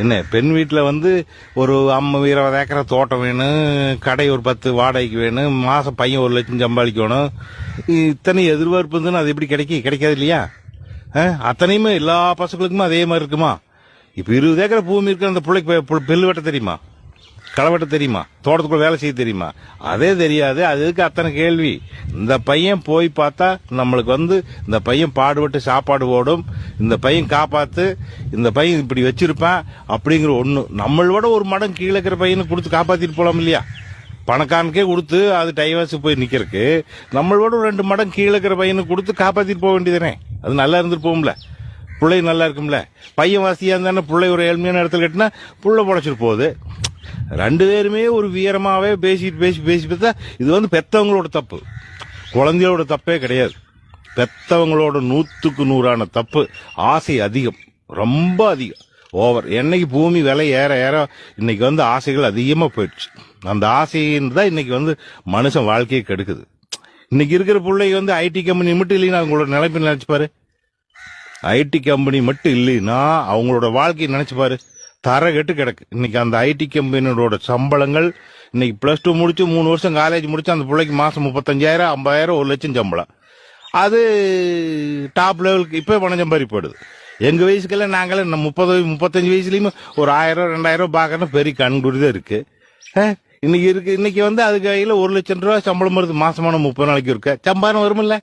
என்ன பெண் வீட்டில் வந்து ஒரு ஐம்பது இருபது ஏக்கரை தோட்டம் வேணும் கடை ஒரு பத்து வாடகைக்கு வேணும் மாதம் பையன் ஒரு லட்சம் சம்பாதிக்கணும். இத்தனை எதிர்பார்ப்பு இருந்துன்னு அது எப்படி கிடைக்க கிடைக்காது இல்லையா? ஆ? அத்தனையுமே எல்லா பசங்களுக்குமே அதே மாதிரி இருக்குமா? இப்போ இருபது ஏக்கரை பூமி இருக்கிற அந்த பிள்ளைக்கு பெல்லு வெட்ட தெரியுமா? களை வெட்ட தெரியுமா? தோட்டத்துக்குள்ள வேலை செய்ய தெரியுமா? அதே தெரியாது. அதுக்கு அத்தனை கேள்வி? இந்த பையன் போய் பார்த்தா நம்மளுக்கு வந்து இந்த பையன் பாடுபட்டு சாப்பாடு ஓடும் இந்த பையன் காப்பாத்து இந்த பையன் இப்படி வச்சிருப்பான் அப்படிங்கிற ஒண்ணு. நம்மளோட ஒரு மடம் கீழே இருக்கிற பையனை கொடுத்து காப்பாத்திட்டு போலாம் இல்லையா? பணக்காரனுக்கே கொடுத்து அது டைவர்ஸ் போய் நிக்கிறதுக்கு நம்மளோட ஒரு ரெண்டு மடம் கீழே இருக்கிற பையனை கொடுத்து காப்பாத்திட்டு போக வேண்டியதுனே அது நல்லா இருந்துட்டு போகும்ல. பிள்ளை நல்லா இருக்கும்ல. பையன் வசதியா இருந்தானே பிள்ளை ஒரு ஏழ்மையான இடத்துல கட்டினா புள்ள புடைச்சிட்டு போகுது. ரெண்டு பேருமே ஒரு வீரமாகவே பேசிட்டு பேசி பேசி பார்த்தா இது வந்து பெத்தவங்களோட தப்பு. குழந்தையோட தப்பே கிடையாது. பெத்தவங்களோட நூற்றுக்கு நூறான தப்பு. ஆசை அதிகம். ரொம்ப அதிகம். ஓவர் என்னைக்கு பூமி விலை ஏற ஏற இன்னைக்கு வந்து ஆசைகள் அதிகமாக போயிடுச்சு. அந்த ஆசைன்னு தான் இன்னைக்கு வந்து மனுஷன் வாழ்க்கையை கெடுக்குது. இன்னைக்கு இருக்கிற பிள்ளைங்க வந்து ஐடி கம்பெனி மட்டும் இல்லைன்னா அவங்களோட நினைப்பு நினைச்சுப்பாரு. ஐடி கம்பெனி மட்டும் இல்லைன்னா அவங்களோட வாழ்க்கையை நினைச்சுப்பாரு. தரகெட்டு தர கெட்டு கிடக்கு. இன்னைக்கு அந்த ஐடி கம்பெனியோட சம்பளங்கள் இன்னைக்கு பிளஸ் டூ முடிச்சு மூணு வருஷம் காலேஜ் முடிச்சு அந்த பிள்ளைக்கு மாசம் முப்பத்தஞ்சாயிரம் ஐம்பதாயிரம் ஒரு லட்சம் சம்பளம். அது டாப் லெவலுக்கு இப்போ பணம் சம்பாதிப்படுது எங்கள் வயசுக்கெல்லாம் நாங்களே நம்ம முப்பது முப்பத்தஞ்சு வயசுலேயுமே ஒரு ஆயிரம் ரெண்டாயிரம் பார்க்கணும் பெரிய கண்குறி தான் இருக்கு. இன்னைக்கு இருக்கு இன்னைக்கு வந்து அது கையில் ஒரு லட்சம் ரூபா சம்பளம் வருது. மாசமான முப்பது நாளைக்கு இருக்க சம்பாரம் வருமில்ல.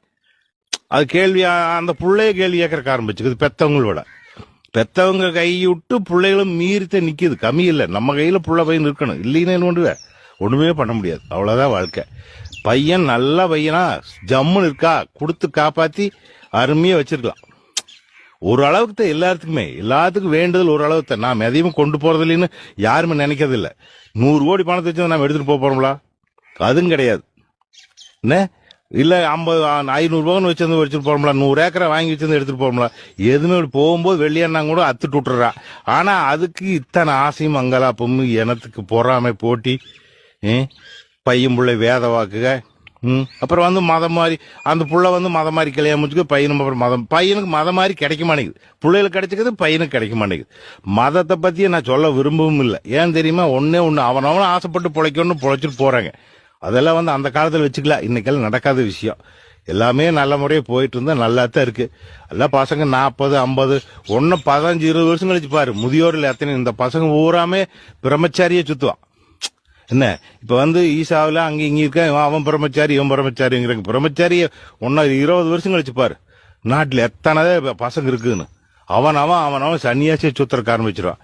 அது கேள்வி அந்த பிள்ளைய கேள்வி கேட்கறக்க ஆரம்பிச்சுக்குது. பெத்தவங்களோட. பெத்தவங்க கை விட்டு பிள்ளைகளும் மீறித்த நிக்குது. கம்மி இல்லை. நம்ம கையில புள்ள பையன் இருக்கணும். இல்லைன்னு என்ன பண்ணுவேன் ஒண்ணுமே பண்ண முடியாது. அவ்வளவுதான் வாழ்க்கை. பையன் நல்ல பையனா ஜம்முன்னு இருக்கா கொடுத்து காப்பாத்தி அருமையா வச்சிருக்கலாம். ஒரு அளவுக்கு தான் எல்லாத்துக்குமே. எல்லாத்துக்கும் வேண்டுதல் ஒரு அளவுக்கு தான் நாம் எதையும் கொண்டு போறது இல்லைன்னு யாருமே நினைக்கிறது இல்லை நூறு கோடி பணத்தை வச்சு நாம் எடுத்துட்டு போக போறோம்களா அதுவும் கிடையாது. என்ன? இல்ல ஐம்பது ஐநூறுபான்னு வச்சிருந்து வச்சுட்டு போறோம்ல நூறு ஏக்கரை வாங்கி வச்சிருந்து எடுத்துட்டு போறோம்ல எதுவுமே போகும்போது வெளியேன்னா கூட அத்துட்டு விட்டுறா. ஆனா அதுக்கு இத்தனை ஆசையும் அங்கலாப்பும் எனத்துக்கு பொறாமை போட்டி பையன் பிள்ளை வேத வாக்குக ம். அப்புறம் வந்து மதம் மாதிரி அந்த புள்ள வந்து மதம் மாதிரி கல்யாணம் முடிச்சுக்க பையனும் அப்புறம் மதம் பையனுக்கு மதம் மாதிரி கிடைக்க மாட்டேங்குது. பிள்ளைகளுக்கு கிடைச்சிக்கிறது பையனுக்கு கிடைக்க மாட்டேங்குது. மதத்தை பற்றியே நான் சொல்ல விரும்பவும் இல்லை. ஏன் தெரியுமா? ஒன்னே ஒன்று அவனவனும் ஆசைப்பட்டு பிழைக்கணும்னு பிழைச்சிட்டு போகிறாங்க அதெல்லாம் வந்து அந்த காலத்தில் வச்சுக்கலாம் இன்னைக்கெல்லாம் நடக்காத விஷயம். எல்லாமே நல்ல முறையாக போயிட்டு இருந்தா நல்லா தான் இருக்கு. எல்லாம் பசங்க நாற்பது ஐம்பது ஒன்னும் பதினஞ்சு இருபது வருஷம் கழிச்சு பாரு. முதியோரில் எத்தனை இந்த பசங்க ஊராமே பிரம்மச்சாரியே சுத்துவான். என்ன? இப்போ வந்து ஈசாவில் அங்கே இங்கே இருக்கான் அவன் பிரம்மச்சாரி இவன் பிரம்மச்சாரிங்கிறாங்க பிரம்மச்சாரிய ஒன்னா இருபது வருஷம் கழிச்சு பாரு. நாட்டில் எத்தனை பசங்க இருக்குன்னு. அவன் அவன் அவன் அவன் சன்னியாசியை சுத்துறக்க ஆரம்பிச்சிருவான்.